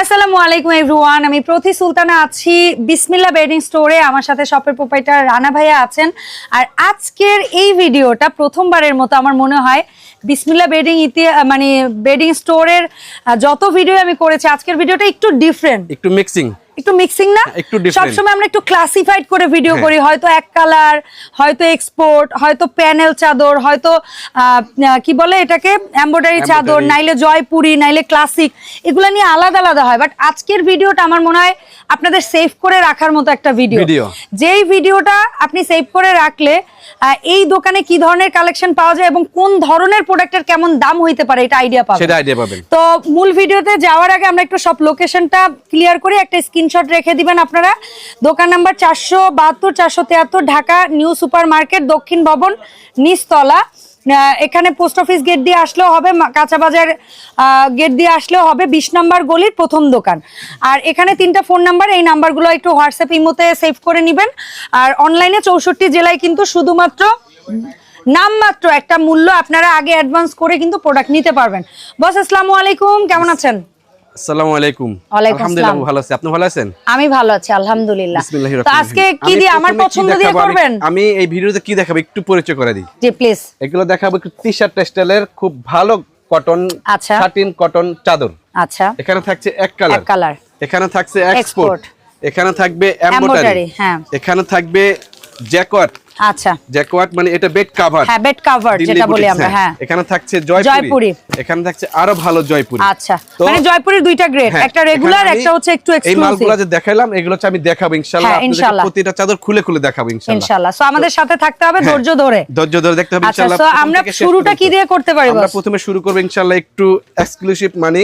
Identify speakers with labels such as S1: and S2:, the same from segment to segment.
S1: আসসালামু আলাইকুম এভরিওয়ান, আমি প্রতি সুলতানা আছি বিসমিল্লা বেডিং স্টোরে। আমার সাথে শপের প্রোপাইটার রানা ভাইয়া আছেন। আর আজকের এই ভিডিওটা প্রথমবারের মতো আমার মনে হয় বিসমিল্লা বেডিং ইতিহাস মানে বেডিং স্টোরের যত ভিডিও আমি করেছি, আজকের ভিডিওটা একটু ডিফারেন্ট
S2: একটু মিক্সিং
S1: একটু মিক্সিং না?
S2: different।
S1: সবসময় আমরা একটু ক্লাসিফাইড করে ভিডিও
S2: হ্যাঁ।
S1: করি। হয়তো এক কালার হয়তো এক্সপোর্ট হয়তো প্যানেল চাদর হয়তো কি বলে এটাকে? এমব্রয়ডারি চাদর নাইলে জয়পুরি নাইলে ক্লাসিক এগুলো নিয়ে আলাদা আলাদা হয়। বাট আজকের ভিডিওটা আমার মনে হয় আপনাদের সেভ করে রাখার মতো একটা ভিডিও যেই ভিডিওটা আপনি সেভ করে রাখলে এই দোকানে কি ধরনের কালেকশন পাওয়া যায় এবং কোন ধরনের প্রোডাক্টের কেমন দাম হইতে পারে এটা আইডিয়া পাবেন। তো মূল ভিডিওতে যাওয়ার আগে আমরা একটু সব লোকেশনটা ক্লিয়ার করি একটা স্ক্রিনশট রেখে দিবেন আপনারা। দোকান নাম্বার চারশো বাহাত্তর, চারশো তিয়াত্তর, ঢাকা নিউ সুপার মার্কেট দক্ষিণ ভবন, নিচতলা। এখানে পোস্ট অফিস গেট দিয়ে আসলেও হবে, মা- কাঁচা বাজার গেট দিয়ে আসলেও হবে, বিশ নাম্বার গলির প্রথম দোকান। আর এখানে তিনটা ফোন নাম্বার, এই নাম্বারগুলো একটু হোয়াটসঅ্যাপ ইমোতে সেভ করে নেবেন। আর অনলাইনে চৌষট্টি জেলায় কিন্তু শুধুমাত্র নামমাত্র একটা মূল্য আপনারা আগে অ্যাডভান্স করে কিন্তু প্রোডাক্ট নিতে পারবেন। বস, আসসালামু আলাইকুম, কেমন আছেন?
S2: আসসালামু আলাইকুম। আলহামদুলিল্লাহ ভালো আছি। আপনি ভালো আছেন?
S1: আমি ভালো আছি আলহামদুলিল্লাহ।
S2: বিসমিল্লাহির
S1: তো আজকে কি দিয়ে আমার পছন্দ দিয়ে করবেন?
S2: আমি এই ভিডিওতে কি দেখাবো? একটু পরিচয় করে দিই।
S1: জি প্লিজ
S2: এগুলো দেখাবো একটু টি শার্ট টেক্সটাইলের খুব ভালো কটন
S1: আচ্ছা।
S2: কটন চাদর।
S1: আচ্ছা।
S2: এখানে থাকছে এক কালার
S1: এক কালার
S2: এখানে থাকছে এক্সপোর্ট এখানে থাকবে এমব্রয়ডারি
S1: হ্যাঁ।
S2: এখানে থাকবে জ্যাকওয়াট
S1: আচ্ছা।
S2: জ্যাকওয়াট মানে এটা বেড কভার
S1: হ্যাঁ বেড কভার যেটা বলি আমরা হ্যাঁ।
S2: এখানে থাকছে জয়পুরি।
S1: জয়পুরি।
S2: এখানে থাকছে আরও ভালো জয়পুরি।
S1: আচ্ছা। মানে জয়পুরের দুইটা গ্রেড
S2: হ্যাঁ,
S1: একটা রেগুলার একটা হচ্ছে একটু
S2: এই মালগুলো যে দেখাইলাম এগুলো আমি দেখাবো ইনশাআল্লাহ
S1: হ্যাঁ,
S2: প্রতিটা চাদর খুলে খুলে দেখাবো ইনশাআল্লাহ
S1: ইনশাআল্লাহ সো আমাদের সাথে থাকতে হবে
S2: হ্যাঁ,
S1: ধৈর্য ধরে।
S2: ধৈর্য ধরে দেখতে হবে
S1: আচ্ছা সো আমরা শুরুটা কি দিয়ে করতে পারি
S2: আমরা প্রথমে শুরু করব ইনশাআল্লাহ একটু এক্সক্লুসিভ মানে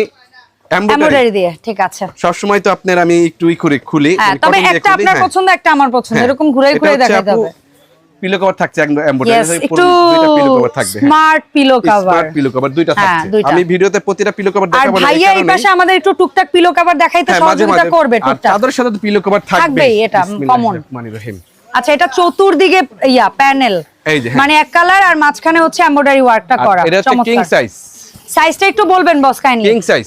S2: এমব্রয়ডারি
S1: এমব্রয়ডারি দিয়ে ঠিক আছে।
S2: সব সময় তো আপনার আমি একটু ই করে খুলি।
S1: হ্যাঁ
S2: মানে
S1: তবে একটা আপনার
S2: হ্যাঁ।
S1: পছন্দ একটা আমার পছন্দ। এরকম ঘুরে ঘুরে দেখাতে হবে।
S2: পিলো কভার থাকছে একদম এমব্রয়ডারি
S1: একটু
S2: দুইটা পিলো কভার থাকবে হ্যাঁ।
S1: Smart pillow cover
S2: smart pillow cover দুইটা
S1: হ্যাঁ,
S2: থাকছে। আমি ভিডিওতে প্রতিটা পিলো কভার দেখাবো এই
S1: ভাইয়া এই পাশে আমাদের একটু টুকটাক পিলো কভার দেখাইতে
S2: হ্যাঁ,
S1: সহযোগিতা করবে টুকটাক।
S2: চাদরের সাথে তো পিলো কভার থাকবে
S1: থাকবেই, এটা।
S2: রহিম।
S1: আচ্ছা এটা চতুর্দিকে ইয়া প্যানেল। মানে এক কালার আর মাঝখানে হচ্ছে এমব্রয়ডারি ওয়ার্কটা করা।
S2: এটা হচ্ছে কিং সাইজ
S1: সাইজটা একটু বলবেন বস কাইন্ডলি
S2: কিং সাইজ।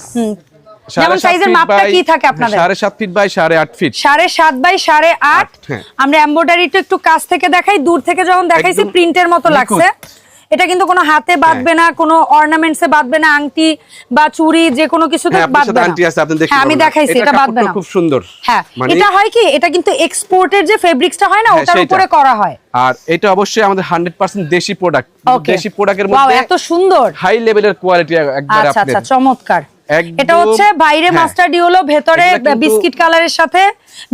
S1: যেমন সাইজের মাপটা কি থাকে আপনাদের?
S2: সাড়ে সাত ফিট বাই সাড়ে আট ফিট
S1: সাড়ে সাত বাই সাড়ে আট
S2: হ্যাঁ।
S1: আমরা এমব্রয়ডারিটা একটু কাছ থেকে দেখাই দূর থেকে যখন দেখাইছি প্রিন্টের মতো লাগছে। এটা কিন্তু কোনো হাতে বাঁধবে না কোনো অর্নামেন্টসে বাঁধবে না আংটি বা চুড়ি যে কোনো কিছুতে
S2: হ্যাঁ
S1: বাঁধবে না।
S2: আন্টি আছে আপনি দেখতে
S1: হ্যাঁ আমি দেখাইছি এটা বাঁধবে না।
S2: খুব সুন্দর।
S1: হ্যাঁ
S2: মানে
S1: এটা হয় কি এটা কিন্তু এক্সপোর্টের যে ফেব্রিক্সটা হয় না
S2: হ্যাঁ,
S1: ওটার। উপরে করা হয়।
S2: আর এটা অবশ্যই আমাদের হান্ড্রেড পার্সেন্ট দেশি প্রোডাক্ট দেশি প্রোডাক্টের মধ্যে
S1: এত সুন্দর।
S2: হাই লেভেলের কোয়ালিটি একবার
S1: আচ্ছা আচ্ছা চমৎকার। এটা হচ্ছে বাইরে
S2: হ্যাঁ।
S1: মাস্টার ডিওলো ভেতরে বিস্কিট কালারের সাথে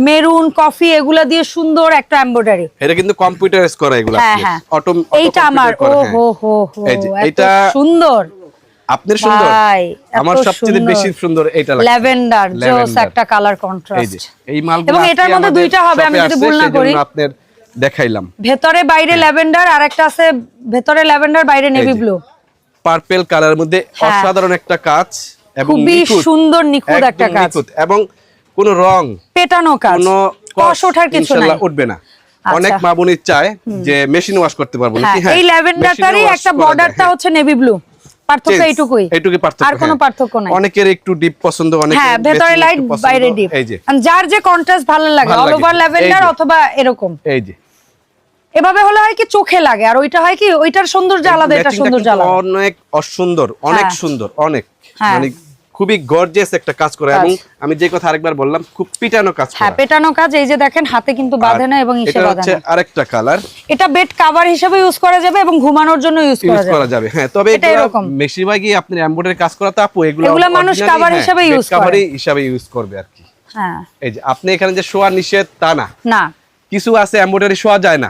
S1: মেরুন কফি এগুলা দিয়ে সুন্দর একটা এমব্রয়ডারি।
S2: এটা কিন্তু কম্পিউটারাইজ করা এগুলো
S1: হ্যাঁ হ্যাঁ।
S2: অটো
S1: এইটা আমার ও হো হো হো
S2: এটা
S1: সুন্দর।
S2: আপনার সুন্দর? আমার সবচেয়ে বেশি সুন্দর এটা লাগছে।
S1: ল্যাভেন্ডার জোস একটা কালার কন্ট্রাস্ট
S2: এই মালগুলো
S1: এবং এটার মধ্যে দুইটা হবে, আমি যদি ভুল না করি।
S2: আপনার দেখাইলাম।
S1: ভেতরে বাইরে ল্যাভেন্ডার আর একটা আছে ভেতরে ল্যাভেন্ডার বাইরে নেভি। ব্লু
S2: পার্পল কালার মধ্যে। অসাধারণ একটা কাজ।
S1: খুবই সুন্দর নিখুঁত একটা কাজ।
S2: এবং কোনো রং
S1: পেটানো কাজ।
S2: কোনো
S1: কষ ওঠার কিছু নাই।
S2: উঠবে না।
S1: আচ্ছা।
S2: অনেক মা চায় যে মেশিন ওয়াশ করতে পারব।
S1: হ্যাঁ এই ল্যাভেন্ডারটারই একটা বর্ডারটা
S2: হ্যাঁ।
S1: হচ্ছে নেভি ব্লু পার্থক্য এইটুকুই।
S2: এইটুকুই পার্থক্য
S1: আর কোনো। পার্থক্য নাই।
S2: অনেকের একটু ডিপ পছন্দ অনেকের
S1: হ্যাঁ ভেতরে লাইট বাইরে ডিপ
S2: এই যে।
S1: যার যে কন্ট্রাস্ট ভালো লাগে
S2: ভালো
S1: অল ওভার ল্যাভেন্ডার অথবা এরকম।
S2: এই যে।
S1: এভাবে হলে হয় কি চোখে লাগে। আর ওইটা হয় কি ওইটার সৌন্দর্য আলাদা এটা সৌন্দর্য আলাদা।
S2: অনেক অসুন্দর অনেক। সুন্দর অনেক।
S1: হ্যাঁ।
S2: মানে খুবই গর্জিয়াস একটা কাজ করে। এবং আমি যে কথা আরেকবার বললাম খুব পিটানো কাজ
S1: হ্যাঁ পেটানো কাজ এই যে দেখেন হাতে কিন্তু বাঁধে না এবং
S2: এটা
S1: বাঁধে
S2: হচ্ছে
S1: না।
S2: আরেকটা কালার
S1: এটা বেড কভার হিসেবে ইউজ করা যাবে এবং ঘুমানোর জন্য ইউজ করা
S2: ইউজ
S1: যাবে।
S2: করা যাবে হ্যাঁ তবে
S1: এটা।
S2: বেশিরভাগই আপনি এমব্রয়ডারি কাজ করা তো আপু এগুলো
S1: এগুলা মানুষ কভার
S2: হ্যাঁ,
S1: হিসেবে use করে।
S2: cover-ই হিসাবে ইউজ করবে আর কি।
S1: হ্যাঁ।
S2: এই যে আপনি এখানে যে শোয়া নিষেধ তা না।
S1: না।
S2: কিছু আছে এমব্রয়ডারি শোয়া যায় না।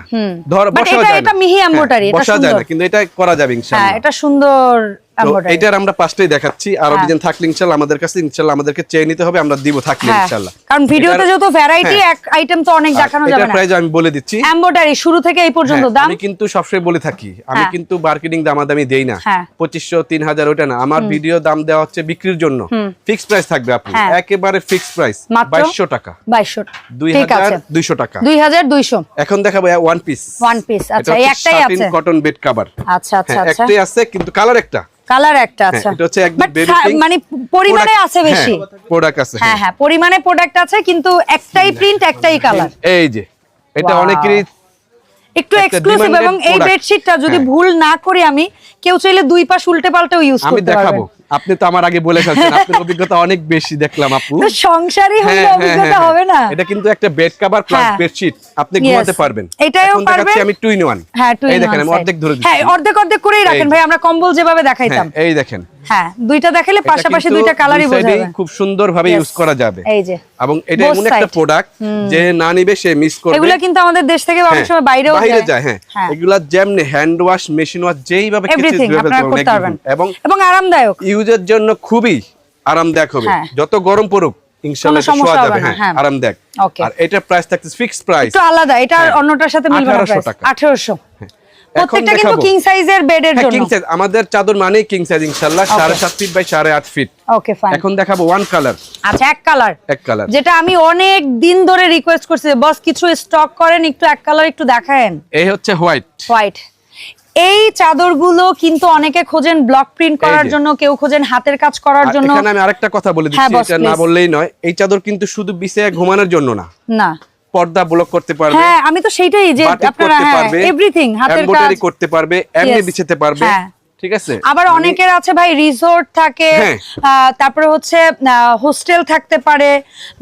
S2: ধর বসাও
S1: এটা-
S2: যায়
S1: এটা মিহি
S2: হ্যাঁ,
S1: embroidery, এটা
S2: বসা যায়
S1: সুন্দর।
S2: না কিন্তু এটা করা যাবে ইনশাআল্লাহ।
S1: হ্যাঁ এটা সুন্দর
S2: তো এটার আমরা পাঁচটাই দেখাচ্ছি। আরও
S1: হ্যাঁ।
S2: ডিজাইন থাকলে ইনশাআল্লাহ আমাদের কাছে ইনশাআল্লাহ আমাদেরকে চেয়ে নিতে হবে আমরা দিব থাকলে
S1: হ্যাঁ।
S2: ইনশাআল্লাহ
S1: কারণ ভিডিওতে
S2: এটার-
S1: ভ্যারাইটি
S2: হ্যাঁ।
S1: এক আইটেম তো অনেক দেখানো যাবে
S2: এটার
S1: না।
S2: প্রাইস আমি বলে দিচ্ছি।
S1: এমব্রয়ডারি শুরু থেকে এই পর্যন্ত দাম?
S2: আমি কিন্তু সবসময় বলে থাকি। আমি। কিন্তু মার্কেটিং দামাদামি দেই না। পঁচিশশো তিন হাজার ওটা না। আমার ভিডিও দাম দেওয়া হচ্ছে বিক্রির জন্য। ফিক্স প্রাইস থাকবে আপনি। একেবারে ফিক্স প্রাইস? বাইশশো টাকা।
S1: বাইশশো।
S2: দুই
S1: ঠিক
S2: হাজার
S1: আছে।
S2: দুইশো টাকা। এখন দেখাবো ওয়ান পিস
S1: ওয়ান পিস আচ্ছা একটাই আছে।
S2: কটন বেড কাভার
S1: আচ্ছা
S2: একটাই আছে কিন্তু কালার একটা।
S1: কালার একটা
S2: হ্যাঁ,
S1: আচ্ছা।
S2: এটা হচ্ছে একদম
S1: হ্যাঁ, মানে পরিমাণে আছে বেশি।
S2: হ্যাঁ, আছে
S1: হ্যাঁ হ্যাঁ। পরিমাণে প্রোডাক্ট আছে কিন্তু একটাই প্রিন্ট একটাই কালার
S2: এই যে এটা. অনেকেরই
S1: একটু এক্সক্লুসিভ এবং এই বেডশিটটা যদি। ভুল না করি আমি কেউ চাইলে দুই পাশ উল্টে পাল্টেও ইউজ
S2: আমি
S1: করতে
S2: দেখাবো।
S1: পারবেন
S2: আপনি তো আমার আগে বলে ফেলছেন আপনার অভিজ্ঞতা অনেক বেশি দেখলাম আপু।
S1: সংসারই সংসারী হলে
S2: হ্যাঁ, হ্যাঁ,
S1: অভিজ্ঞতা
S2: হ্যাঁ,
S1: হবে না।
S2: এটা কিন্তু একটা বেড কভার প্লাস। বেডশিট আপনি. ঘুমাতে পারবেন।
S1: এটাও পারবেন।
S2: আমি টু ইন ওয়ান
S1: হ্যাঁ টু
S2: এই দেখেন আমি অর্ধেক ধরে দিচ্ছি।
S1: হ্যাঁ অর্ধেক অর্ধেক করেই রাখেন ভাই আমরা কম্বল যেভাবে দেখাইতাম।
S2: এই দেখেন।
S1: হ্যাঁ দুইটা দেখালে পাশাপাশি দুইটা কালারই বোঝা যাবে।
S2: খুব সুন্দর ভাবে ইউজ করা যাবে।
S1: এই যে।
S2: এবং এটা এমন একটা প্রোডাক্ট যে না নিবে সে মিস করবে।
S1: এগুলা কিন্তু আমাদের দেশ থেকে অনেক
S2: হ্যাঁ,
S1: সময় বাইরেও
S2: বাইরে যায়। হ্যাঁ।
S1: হ্যাঁ।
S2: এগুলা যেমনি হ্যান্ড ওয়াশ মেশিন ওয়াশ যেইভাবে একদম। এবং
S1: এবং আরামদায়ক।
S2: ইউজের জন্য খুবই আরামদায়ক হবে।
S1: হ্যাঁ।
S2: যত গরম পড়ুক ইনশাআল্লাহ শোয়া যাবে হ্যাঁ। আরামদায়ক. আর এটার প্রাইস থাকছে ফিক্সড প্রাইস
S1: একটু আলাদা এটা। অন্যটার সাথে মিলবে না
S2: 1800 টাকা।
S1: 1800
S2: এখন
S1: প্রত্যেকটা কিন্তু কিং সাইজের বেডের জন্য।
S2: কিং সাইজ আমাদের চাদর মানেই কিং সাইজ ইনশাআল্লাহ সাড়ে সাত ফিট বাই সাড়ে আট ফিট
S1: ওকে ফাইন
S2: এখন দেখাবো ওয়ান কালার
S1: আচ্ছা এক কালার
S2: এক কালার
S1: যেটা আমি অনেক দিন ধরে রিকোয়েস্ট করছি বস কিছু স্টক করেন একটু এক কালার একটু দেখায়েন।
S2: এই হচ্ছে হোয়াইট
S1: হোয়াইট এই চাদরগুলো কিন্তু অনেকে খোঁজেন ব্লক প্রিন্ট করার জন্য কেউ খোঁজেন হাতের কাজ করার জন্য।
S2: এখানে আমি আরেকটা কথা বলে
S1: হ্যাঁ,
S2: দিচ্ছি এটা না বললেই নয়। এই চাদর কিন্তু শুধু বিছে ঘুমানোর জন্য না।
S1: না।
S2: পর্দা ব্লক করতে পারবে
S1: হ্যাঁ আমি তো সেইটাই যে আপনারা হ্যাঁ এভরিথিং হাতের কাজ
S2: করতে পারবে এমনি বিছাতে পারবে
S1: হ্যাঁ।
S2: ঠিক আছে?
S1: আবার
S2: মানে
S1: অনেকের আছে ভাই রিসোর্ট থাকে
S2: হ্যাঁ।
S1: তারপরে হচ্ছে হোস্টেল থাকতে পারে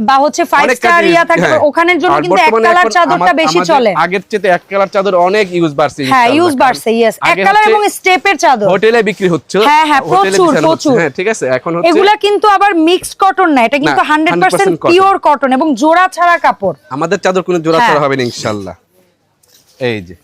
S1: বা হচ্ছে ফাইভ স্টার ইয়া পারে
S2: হ্যাঁ।
S1: ওখানের জন্য কিন্তু এক কালার চাদরটা বেশি চলে।
S2: আগের চেয়ে এক কালার চাদর অনেক ইউজ বাড়ছে
S1: হ্যাঁ ইউজ বাড়ছে ইয়েস এক কালার এবং স্টেপের চাদর।
S2: হোটেলে বিক্রি হচ্ছে
S1: হ্যাঁ, হ্যাঁ, প্রচুর, প্রচুর।
S2: হ্যাঁ ঠিক আছে এখন হচ্ছে
S1: এগুলা কিন্তু আবার মিক্সড কটন না এটা কিন্তু হান্ড্রেড
S2: 100%
S1: পার্সেন্ট পিওর কটন এবং জোড়া ছাড়া কাপড়।
S2: আমাদের চাদর কোনো জোড়া
S1: হ্যাঁ।
S2: ছাড়া হবে না ইনশাআল্লাহ। এই যে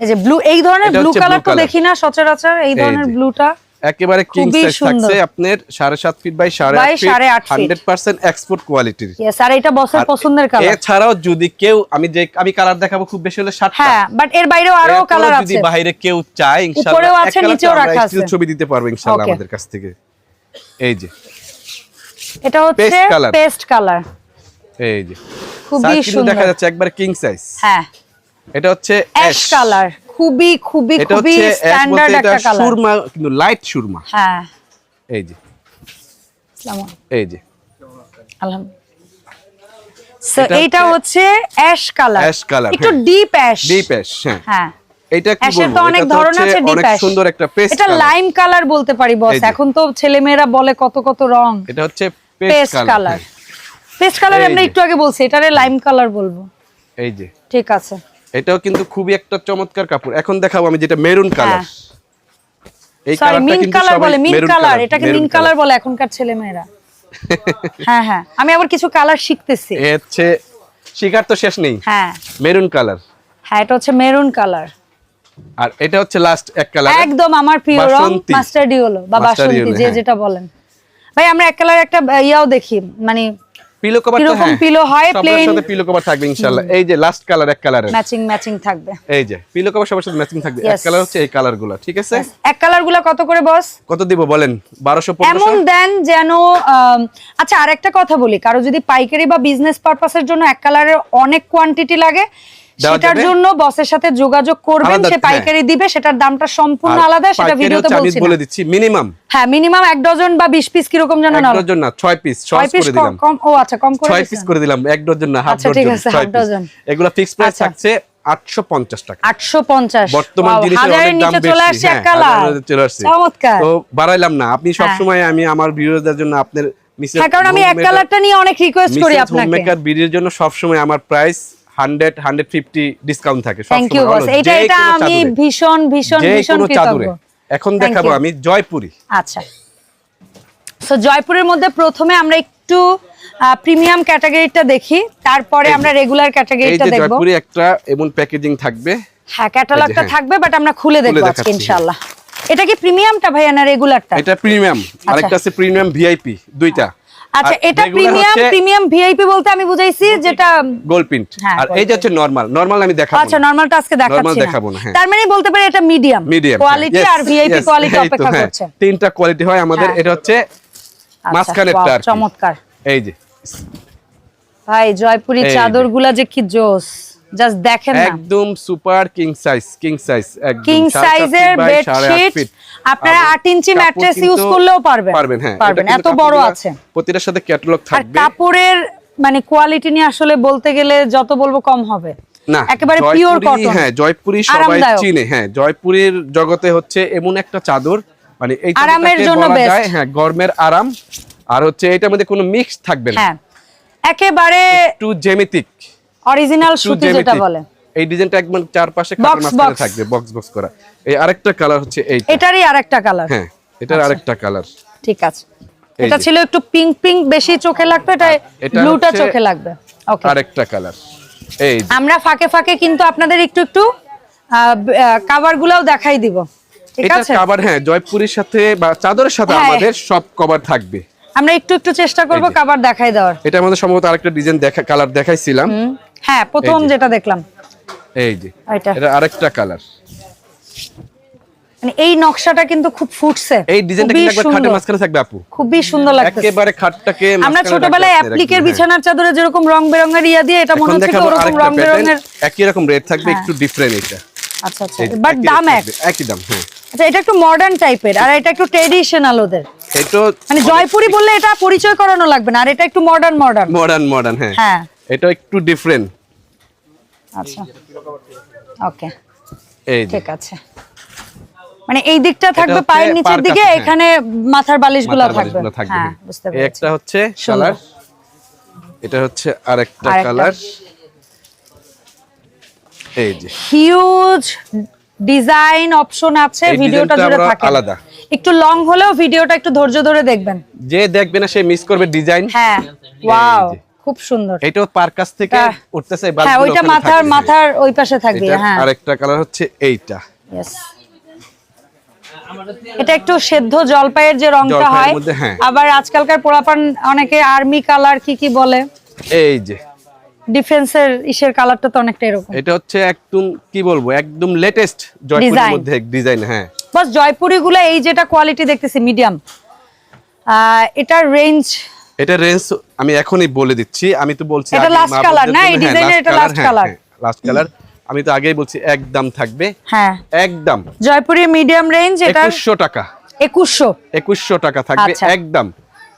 S1: এই যে ব্লু এই ধরনের ব্লু কালার তো দেখি না সচরাচর এই ধরনের ব্লুটা
S2: একেবারে কিং সাইজ থাকছে আপনার সাড়ে সাত ফিট বাই সাড়ে
S1: বাই
S2: আট ফিট
S1: সাড়ে আট feet।
S2: হান্ড্রেড পার্সেন্ট এক্সপোর্ট কোয়ালিটির
S1: ইয়েস আর এটা বসের পছন্দের কালার
S2: এছাড়াও যদি কেউ আমি যে আমি কালার দেখাবো খুব বেশি হলে সাতটা।
S1: হ্যাঁ বাট এর বাইরেও
S2: আরও
S1: কালার
S2: যদি বাইরে কেউ চায় ইনশাআল্লাহ
S1: উপরেও আছে, নিচেও রাখা আছে।
S2: ছবি দিতে পারব ইনশাআল্লাহ আমাদের কাছ থেকে। এই যে।
S1: এটা হচ্ছে পেস্ট কালার
S2: এই যে।
S1: খুবই সুন্দর।
S2: দেখা যাচ্ছে একবার কিং সাইজ
S1: হ্যাঁ।
S2: এটা হচ্ছে
S1: অ্যাশ কালার। খুবই খুবই খুবই স্ট্যান্ডার্ড একটা কালার।
S2: সুরমা কিন্তু লাইট সুরমা।
S1: হ্যাঁ।
S2: এই যে। এই যে।
S1: আলহামদুলিল্লাহ।
S2: এটা
S1: হচ্ছে অ্যাশ কালার।
S2: ash colour,
S1: একটু
S2: হ্যাঁ।
S1: ডিপ অ্যাশ
S2: ডিপ অ্যাশ হ্যাঁ।
S1: হ্যাঁ।
S2: এটা কি বলব?
S1: অনেক ধরন আছে ডিপ অ্যাশ
S2: সুন্দর একটা পেস্ট
S1: এটা লাইম কালার বলতে পারি বস এখন তো ছেলেমেয়েরা বলে কত কত রং।
S2: এটা হচ্ছে
S1: paste
S2: paste
S1: colour
S2: colour.
S1: Paste colour আমরা একটু আগে বলছি এটারে লাইম কালার বলব।
S2: এই যে।
S1: ঠিক আছে।
S2: এটাও কিন্তু খুবই একটা চমৎকার কাপড়। এখন দেখাবো আমি যেটা মেরুন কালার।
S1: হ্যাঁ।
S2: এই
S1: সরি
S2: কালারটা
S1: মিন
S2: কিন্তু
S1: কালার
S2: সবাই
S1: মিন
S2: মেরুন
S1: কালার এটাকে মিন কালার। বলে এখনকার ছেলেমেয়েরা। হ্যাঁ হ্যাঁ। আমি আবার কিছু কালার শিখতেছি।
S2: এ হচ্ছে শিকার তো শেষ নেই।
S1: হ্যাঁ।
S2: Maroon colour.
S1: হ্যাঁ এটা হচ্ছে মেরুন কালার।
S2: আর এটা হচ্ছে লাস্ট এক কালার।
S1: একদম আমার প্রিয় রং। মাস্টার্ডি হলো বা বাসন্তী যে
S2: হ্যাঁ।
S1: যেটা বলেন। ভাই আমরা এক কালার একটা ইয়াও দেখি মানে
S2: পিলো কভার
S1: কীরকম পিলো হয়, plain?
S2: সাথে পিলো কভার থাকবে ইনশাআল্লাহ। এই যে লাস্ট কালার এক কালারের
S1: ম্যাচিং ম্যাচিং থাকবে।
S2: এই যে পিলো কভার সবার সাথে ম্যাচিং থাকবে। এক কালার হচ্ছে এই কালারগুলো ঠিক আছে?
S1: এক কালারগুলা কত করে বস
S2: কত দিব বলেন? 1200
S1: এমন দেন যেন আচ্ছা আরেকটা কথা বলি। কারও যদি পাইকারি বা বিজনেস পারপাসের জন্য এক কালারের অনেক কোয়ান্টিটি লাগে সেটার? জন্য বসের সাথে যোগাযোগ করবেন সে
S2: হ্যাঁ।
S1: পাইকারি দিবে সেটার দামটা সম্পূর্ণ আলাদা সেটা ভিডিওতে বলছি
S2: বলে দিচ্ছি মিনিমাম
S1: হ্যাঁ মিনিমাম এক ডজন বা বিশ পিস কীরকম যেন
S2: এক
S1: না
S2: ডজন না 6 পিস
S1: ছয়
S2: সহজ
S1: পিস
S2: করে দিলাম
S1: কম ও আচ্ছা কম করে
S2: ছয় পিস করে দিলাম এক ডজন না হাফ
S1: আচ্ছা,
S2: ডজন
S1: আছে,
S2: ছয়
S1: half
S2: পিস
S1: dozen।
S2: এগুলা ফিক্স প্রাইস
S1: আচ্ছা।
S2: থাকছে 850 টাকা
S1: আটশো পঞ্চাশ
S2: বর্তমান জিনিসের অনেক দাম
S1: নিচে চলে আসছে এক
S2: হ্যাঁ, চলে আসছে।
S1: চমৎকার
S2: তো বাড়াইলাম না আপনি সব
S1: হ্যাঁ।
S2: সময় আমি আমার ভিউয়ারদের জন্য আপনার মিসেস
S1: কারণ আমি এক কালারটা নিয়ে অনেক রিকোয়েস্ট করি আপনাকে
S2: হোমমেকার ভিডিওর জন্য সব সময় আমার প্রাইস 100 150 ডিসকাউন্ট থাকে
S1: এটা এটা আমি ভীষণ ভীষণ ভীষণ
S2: চাদরে। এখন দেখাবো আমি জয়পুরি।
S1: আচ্ছা। সো জয়পুরের মধ্যে প্রথমে আমরা একটু প্রিমিয়াম ক্যাটাগরিটা দেখি তারপরে আমরা রেগুলার ক্যাটাগরিটা দেখব।
S2: জয়পুরি একটা এমন প্যাকেজিং থাকবে।
S1: হ্যাঁ ক্যাটালগটা
S2: হ্যাঁ।
S1: থাকবে বাট আমরা খুলে দেখব আজকে ইনশাআল্লাহ। এটা কি প্রিমিয়ামটা ভাইয়া না রেগুলারটা
S2: এটা প্রিমিয়াম আরেকটা আছে প্রিমিয়াম ভিআইপি দুইটা।
S1: আচ্ছা এটা প্রিমিয়াম প্রিমিয়াম ভিআইপি বলতে আমি বুঝাইছি যেটা
S2: গোল্ড প্রিন্ট
S1: হ্যাঁ,
S2: আর এই যে হচ্ছে নরমাল নরমাল আমি দেখাবো
S1: আচ্ছা নরমালটা আজকে দেখাচ্ছি
S2: দেখাবো না, হ্যাঁ।
S1: তার মানে বলতে পারি এটা মিডিয়াম
S2: মিডিয়াম
S1: কোয়ালিটি আর ভিআইপি কোয়ালিটি অপেক্ষা
S2: হ্যাঁ।
S1: করছে
S2: তিনটা কোয়ালিটি হয় আমাদের। এটা হচ্ছে
S1: আচ্ছা,
S2: কি।
S1: চমৎকার
S2: এই যে
S1: ভাই জয়পুরি। চাদরগুলা যে কি জোস জাস্ট দেখেন
S2: একদম super king size king size একদম
S1: কিং সাইজের বেডশিট আপনারা
S2: এবং
S1: আট ইঞ্চি ম্যাট্রেস ইউজ করলেও পারবেন।
S2: পারবেন হ্যাঁ
S1: পারবেন এত বড় আছে।
S2: প্রতিটার সাথে ক্যাটালগ
S1: আর কাপড়ের মানে কোয়ালিটি নিয়ে আসলে বলতে গেলে যত বলব কম হবে।
S2: না
S1: একেবারে পিওর কটন
S2: হ্যাঁ জয়পুরি সবাই চিনে হ্যাঁ জয়পুরীর জগতে হচ্ছে এমন একটা চাদর মানে এই
S1: আরামের জন্য।
S2: যায় হ্যাঁ গরমের আরাম। আর হচ্ছে এটার মধ্যে কোনো মিক্স থাকবে না।
S1: হ্যাঁ একেবারে
S2: একটু জ্যামিতিক
S1: অরিজিনাল সুতি যেটা বলে।
S2: এই ডিজাইনটা একদম চারপাশে কাটার মাঝখানে। থাকবে বক্স বক্স করা। এই আরেকটা কালার হচ্ছে এই
S1: এটারই আরেকটা কালার
S2: হ্যাঁ এটার আরেকটা কালার
S1: ঠিক আছে। এটা ছিল একটু পিঙ্ক পিঙ্ক বেশি চোখে লাগতো এটা
S2: এটা
S1: ব্লুটা চোখে লাগবে। ওকে
S2: আরেকটা কালার এই
S1: আমরা ফাঁকে ফাঁকে কিন্তু আপনাদের একটু একটু কাভার গুলাও দেখাই দিব। ঠিক
S2: এটা
S1: আছে?
S2: কভার হ্যাঁ জয়পুরের সাথে বা চাদরের সাথে
S1: হ্যাঁ।
S2: আমাদের সব কভার থাকবে।
S1: আমরা একটু একটু চেষ্টা করব। কাভার দেখাই দেওয়ার।
S2: এটা আমাদের সম্ভবত আরেকটা ডিজাইন দেখা কালার দেখাইছিলাম।
S1: হ্যাঁ প্রথম যেটা দেখলাম।
S2: এই যে।
S1: এটা।
S2: এটা আরেকটা কালার
S1: মানে এই নকশাটা কিন্তু খুব ফুটছে।
S2: এই ডিজাইনটা কিন্তু একবার খাটের মাঝখানে থাকবে আপু।
S1: খুবই সুন্দর লাগছে
S2: একেবারে খাটটাকে
S1: আমরা ছোটবেলায় অ্যাপ্লিকের। বিছানার চাদরে যেরকম রং বেরঙের ইয়া দিয়ে এটা মনে হচ্ছে ওরকম রং বেরঙের
S2: একই রকম রেট থাকবে
S1: হ্যাঁ।
S2: একটু ডিফারেন্ট এটা
S1: আচ্ছা আচ্ছা। বাট দাম এক।
S2: একই দাম হ্যাঁ।
S1: আচ্ছা এটা একটু মডার্ন টাইপের আর এটা একটু ট্রেডিশনাল ওদের।
S2: এটা
S1: মানে জয়পুরি বললে এটা পরিচয় করানো লাগবে না আর এটা একটু মডার্ন মডার্ন
S2: মডার্ন মডার্ন হ্যাঁ।
S1: হ্যাঁ।
S2: এটা একটু ডিফারেন্ট
S1: আচ্ছা। ওকে।
S2: এই
S1: ঠিক আছে। মানে এই দিকটা থাকবে পায়ের নিচের দিকে
S2: হ্যাঁ।
S1: এখানে মাথার বালিশগুলো থাকবে। হ্যাঁ
S2: হ্যাঁ।
S1: বুঝতে পেরেছি
S2: একটা হচ্ছে কালার এটা হচ্ছে আরেকটা। কালার এই যে।
S1: হিউজ ডিজাইন অপশন আছে ভিডিওটা জুড়ে থাকে
S2: আলাদা।
S1: একটু লং হলেও ভিডিওটা একটু ধৈর্য ধরে দেখবেন।
S2: যে দেখবে না সে মিস করবে ডিজাইন
S1: হ্যাঁ। ওয়াও। খুব সুন্দর।
S2: এটাও পার কাছ থেকে উঠতেছে
S1: হ্যাঁ ওইটা মাথার। মাথার ওই পাশে থাকবে হ্যাঁ।
S2: আরেকটা কালার হচ্ছে এইটা।
S1: Yes. এটা একটু সেদ্ধ জলপাইয়ের যে রংটা হয়।
S2: হ্যাঁ।
S1: আবার আজকালকার পোড়াপান অনেকে আর্মি কালার কি কি বলে?
S2: এই যে।
S1: ডিফেন্সের ইসের কালারটা তো অনেকটা এরকম।
S2: এটা হচ্ছে একদম কি বলব একদম লেটেস্ট জয়পুরের. মধ্যে ডিজাইন হ্যাঁ।
S1: বাস জয়পুরি গুলো এই যেটা কোয়ালিটি দেখতেছি মিডিয়াম এটার রেঞ্জ
S2: এটা রেঞ্জ আমি এখনই বলে দিচ্ছি। আমি তো বলছি
S1: এটা লাস্ট কালার না? এই ডিজাইনের এটা লাস্ট কালার
S2: লাস্ট কালার আমি তো আগেই বলছি একদম থাকবে।
S1: হ্যাঁ।
S2: একদম।
S1: জয়পুরি মিডিয়াম রেঞ্জ এটা
S2: 2100 টাকা।
S1: একুশশো।
S2: একুশশো টাকা থাকবে
S1: আচ্ছা।
S2: একদম।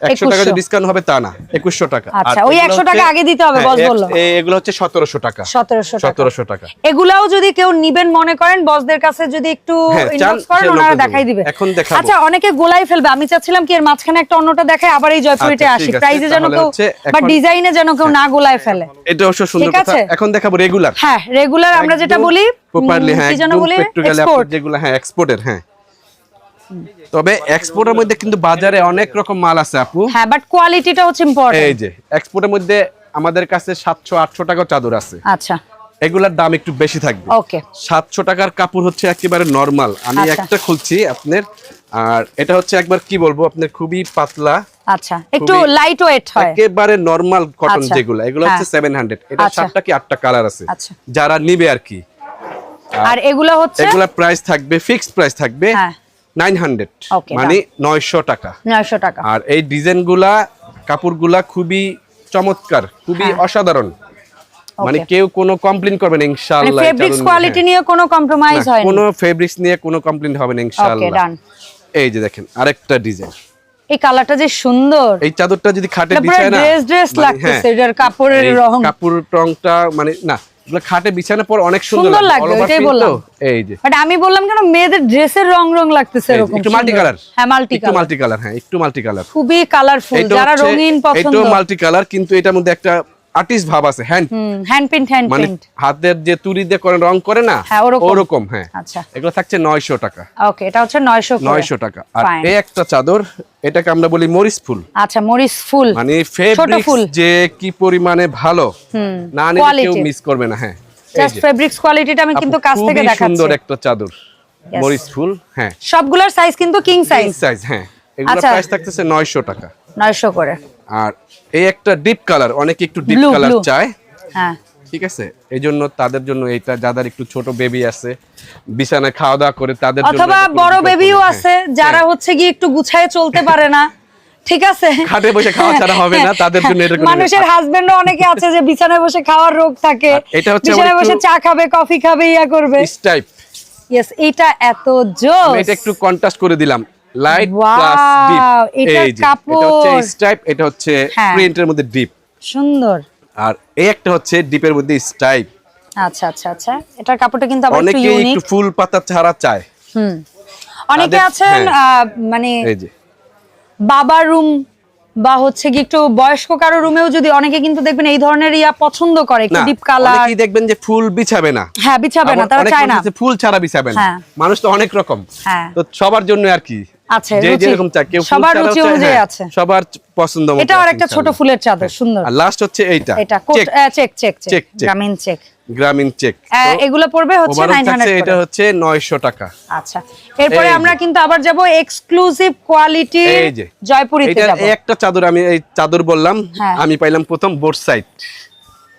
S2: একশো টাকা
S1: 2100
S2: ডিসকাউন্ট হবে তা না একুশশো টাকা।
S1: আচ্ছা, ওই 100 টাকা আগে দিতে হবে,
S2: হ্যাঁ,
S1: বস বলল।
S2: এগুলো হচ্ছে সতেরোশো টাকা।
S1: সতেরোশো
S2: সতেরোশো টাকা।
S1: এগুলাও যদি কেউ নিবেন মনে করেন বসদের কাছে যদি একটু
S2: হ্যাঁ,
S1: ইনবক্স করেন ওনারা দেখাই
S2: দিবে। এখন দেখাবো।
S1: আচ্ছা অনেকে গোলাই ফেলবে। আমি চাচ্ছিলাম কি এর মাঝখানে একটা অন্যটা দেখায় আবার এই জয়পুরিতে
S2: আচ্ছা,
S1: আসি। প্রাইজে যেন কেউ বা ডিজাইনে যেন কেউ না গোলায় ফেলে।
S2: এটা অবশ্য সুন্দর কথা। এখন দেখাবো রেগুলার
S1: হ্যাঁ রেগুলার আমরা যেটা বলি
S2: প্রপারলি হ্যাঁ
S1: যেন বলি
S2: যেগুলো হ্যাঁ এক্সপোর্টের হ্যাঁ। তবে এক্সপোর্টের মধ্যে কিন্তু বাজারে অনেক রকম মাল আছে আপু।
S1: হ্যাঁ বাট কোয়ালিটিটা হচ্ছে ইম্পর্টেন্ট এই
S2: যে এক্সপোর্টের মধ্যে আমাদের কাছে সাতশো আটশো টাকা চাদর আছে।
S1: আচ্ছা।
S2: এগুলার দাম একটু বেশি থাকবে।
S1: ওকে
S2: সাতশো টাকার কাপড় হচ্ছে একেবারে নর্মাল আমি
S1: আচ্ছা।
S2: একটা খুলছি আপনার আর এটা হচ্ছে একবার কি বলব আপনার খুবই পাতলা।
S1: আচ্ছা একটু লাইট ওয়েট হয়।
S2: একেবারে নরমাল কটন
S1: আচ্ছা।
S2: যেগুলো এগুলো হচ্ছে
S1: হ্যাঁ।
S2: সেভেন হান্ড্রেড এটা
S1: আচ্ছা।
S2: সাতটা কি আটটা কালার আছে?
S1: আচ্ছা।
S2: যারা নিবে আর কি।
S1: আর এগুলো হচ্ছে?
S2: এগুলা প্রাইস থাকবে ফিক্সড প্রাইস থাকবে।
S1: হ্যাঁ।
S2: Nine hundred.
S1: Okay,
S2: মানে নয়শো টাকা।
S1: নয়শো টাকা।
S2: আর এই ডিজাইনগুলা কাপড়গুলা খুবই চমৎকার খুবই
S1: হ্যাঁ।
S2: অসাধারণ। মানে কেউ কোনো কমপ্লেন করবে না
S1: মানে
S2: ইনশাআল্লাহ
S1: ফেব্রিক্স কোয়ালিটি
S2: হ্যাঁ।
S1: নিয়ে কোনো কম্প্রোমাইজ
S2: না, কোনো ফেব্রিক্স নিয়ে কোনো কমপ্লেন হবে না
S1: ওকে ডান
S2: এই যে দেখেন আরেকটা ডিজাইন।
S1: এই কালারটা যে সুন্দর।
S2: এই চাদরটা যদি খাটে বিছায় না
S1: ড্রেস ড্রেস
S2: মানে
S1: লাগতেছে
S2: হ্যাঁ,
S1: এটার কাপড়ের রং।
S2: কাপড় রংটা মানে না খাটে বিছানা পর অনেক সুন্দর
S1: লাগে।
S2: লাগবে feel
S1: বললাম।
S2: এই যে।
S1: বাট আমি বললাম কেন মেয়েদের ড্রেসের রং রং লাগতেছে এরকম
S2: একটু মাল্টি কালার
S1: হ্যাঁ মাল্টি
S2: একটু
S1: কালার
S2: মাল্টি কালার হ্যাঁ একটু মাল্টি কালার
S1: খুবই কালারফুল যারা রঙিন পছন্দ।
S2: এটা মাল্টি কালার কিন্তু এটার মধ্যে একটা আর্টিস্ট ভাব আছে হ্যান্ড
S1: হ্যান্ড প্রিন্ট হ্যান্ড
S2: মানে হাতের যে তুলি দিয়ে করে রং করে না
S1: হ্যাঁ, ওরকম।
S2: হ্যাঁ।
S1: আচ্ছা।
S2: এগুলো থাকছে নয়শো টাকা।
S1: ওকে এটা হচ্ছে 900 করে।
S2: নয়শো টাকা। আর এই একটা চাদর এটাকে আমরা বলি মরিচ ফুল।
S1: আচ্ছা মরিস ফুল।
S2: মানে ফেব্রিক্স
S1: ফুল।
S2: যে কি পরিমাণে ভালো না নিলে কেউ মিস করবে না হ্যাঁ।
S1: জাস্ট ফেব্রিক্স কোয়ালিটিটা আমি কিন্তু কাছ থেকে
S2: খুবই সুন্দর একটা চাদর. মরিচ ফুল হ্যাঁ।
S1: সবগুলোর সাইজ কিন্তু কিং সাইজ
S2: কিং সাইজ হ্যাঁ। এগুলো
S1: আচ্ছা।
S2: প্রাইস থাকতেছে নয়শো টাকা।
S1: 900 করে।
S2: আর এই একটা ডিপ কালার অনেকে একটু ডিপ কালার চায়।
S1: হ্যাঁ।
S2: ঠিক আছে? এই জন্য তাদের জন্য এইটা যাদের একটু ছোট বেবি আছে বিছানায় খাওয়া দাওয়া করে তাদের জন্য
S1: অথবা বড় বেবিও
S2: হ্যাঁ,
S1: আছে যারা
S2: হ্যাঁ।
S1: হচ্ছে গিয়ে একটু গুছায় চলতে পারে না। ঠিক আছে?
S2: খাটে বসে খাওয়া ছাড়া হবে না, তাদের জন্য এটা
S1: মানুষের হাজবেন্ড অনেকে আছে যে বিছানায় বসে খাওয়ার রোগ থাকে।
S2: এটা হচ্ছে
S1: বিছানায় বসে চা খাবে কফি খাবে ইয়া করবে।
S2: টাইপ
S1: ইয়েস এটা এত
S2: আমি
S1: জোস
S2: এটা একটু কন্ট্রাস্ট করে দিলাম। লাইট প্লাস ডিপ এটা কাপড় এটা হচ্ছে এটা হচ্ছে। প্রিন্টের মধ্যে ডিপ
S1: সুন্দর।
S2: আর এই একটা হচ্ছে ডিপের মধ্যে স্টাইপ
S1: আচ্ছা আচ্ছা আচ্ছা। এটার কাপড়টা কিন্তু আবার একটু
S2: অনেকে
S1: ইউনিক
S2: একটু ফুল পাতা ছাড়া চায়।
S1: হুম। অনেকে আছেন
S2: হ্যাঁ।
S1: মানে
S2: বাবা
S1: বাবার রুম বা হচ্ছে কি একটু বয়স্ক কারও রুমেও যদি অনেকে কিন্তু দেখবেন এই ধরনের ইয়া পছন্দ করে একটু ডিপ কালার
S2: অনেকেই দেখবেন যে ফুল বিছাবে না।
S1: হ্যাঁ বিছাবে না তারা চায় না।
S2: ফুল ছাড়া বিছাবে না।
S1: হ্যাঁ।
S2: মানুষ তো অনেক রকম।
S1: হ্যাঁ।
S2: তো সবার জন্য আর কি?
S1: আছে,
S2: যে
S1: রুচি।
S2: যেরকম চায় কেউ
S1: সবার রুচি অনুযায়ী
S2: হ্যাঁ,
S1: আছে।
S2: সবার পছন্দ মতো
S1: এটা আর একটা ছোট ফুলের চাদর সুন্দর।
S2: আর লাস্ট হচ্ছে এইটা।
S1: এটা
S2: check
S1: check check check
S2: check, check.
S1: গ্রামীণ চেক
S2: গ্রামীণ চেক
S1: এগুলো পড়বে হচ্ছে
S2: এটা হচ্ছে 900 টাকা।
S1: আচ্ছা এরপরে আমরা কিন্তু আবার যাব এক্সক্লুসিভ কোয়ালিটি
S2: এই যে
S1: জয়পুরিতে
S2: এটা একটা চাদর আমি এই চাদর বললাম
S1: হ্যাঁ।
S2: আমি পাইলাম প্রথম বোর্ড সাইড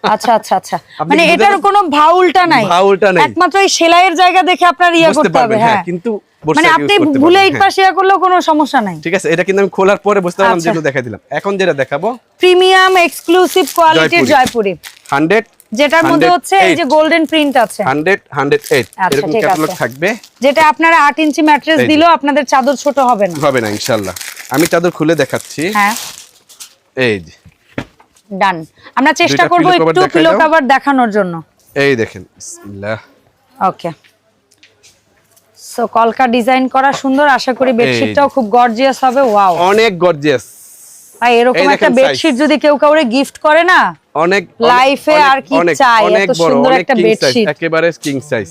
S1: আচ্ছা আচ্ছা আচ্ছা। মানে এটার কোনো ভাউলটা নাই।
S2: ভাউলটা নেই।
S1: একমাত্র এই সেলাইয়ের জায়গা দেখে আপনার ইয়া করতে হবে
S2: হ্যাঁ
S1: হ্যাঁ।
S2: কিন্তু
S1: মানে আপনি ভুলে
S2: পারবেন,
S1: এই
S2: হ্যাঁ।
S1: পাশে ইয়া করলেও কোনো সমস্যা নাই।
S2: ঠিক আছে এটা কিন্তু আমি খোলার পরে বুঝতে পারলাম
S1: আচ্ছা।
S2: যেগুলো দেখাই দিলাম। এখন যেটা দেখাবো
S1: প্রিমিয়াম এক্সক্লুসিভ কোয়ালিটির
S2: জয়পুরি।
S1: জয়পুরি।
S2: 100
S1: যেটার মধ্যে হচ্ছে এই যে গোল্ডেন প্রিন্ট আছে।
S2: 100 108
S1: আচ্ছা,
S2: এরকম ক্যাটালগ থাকবে।
S1: যেটা আপনারা আট ইঞ্চি ম্যাট্রেস দিলেও আপনাদের চাদর ছোট হবে না।
S2: হবে না ইনশাআল্লাহ। আমি চাদর খুলে দেখাচ্ছি।
S1: হ্যাঁ।
S2: এই যে।
S1: ডান আমরা চেষ্টা করব একটু পিলো কভার দেখানোর জন্য।
S2: এই দেখেন বিসমিল্লাহ।
S1: ওকে সো কলকা ডিজাইন করা সুন্দর। আশা করি বেডশিটটাও খুব গর্জিয়াস হবে। ওয়াও
S2: অনেক গর্জিয়াস
S1: আর এরকম একটা বেডশিট যদি কেউ কাউরে গিফট করে না
S2: অনেক অনেক-
S1: আর কি চাই? এত সুন্দর একটা bedsheet।
S2: একেবারে কিং সাইজ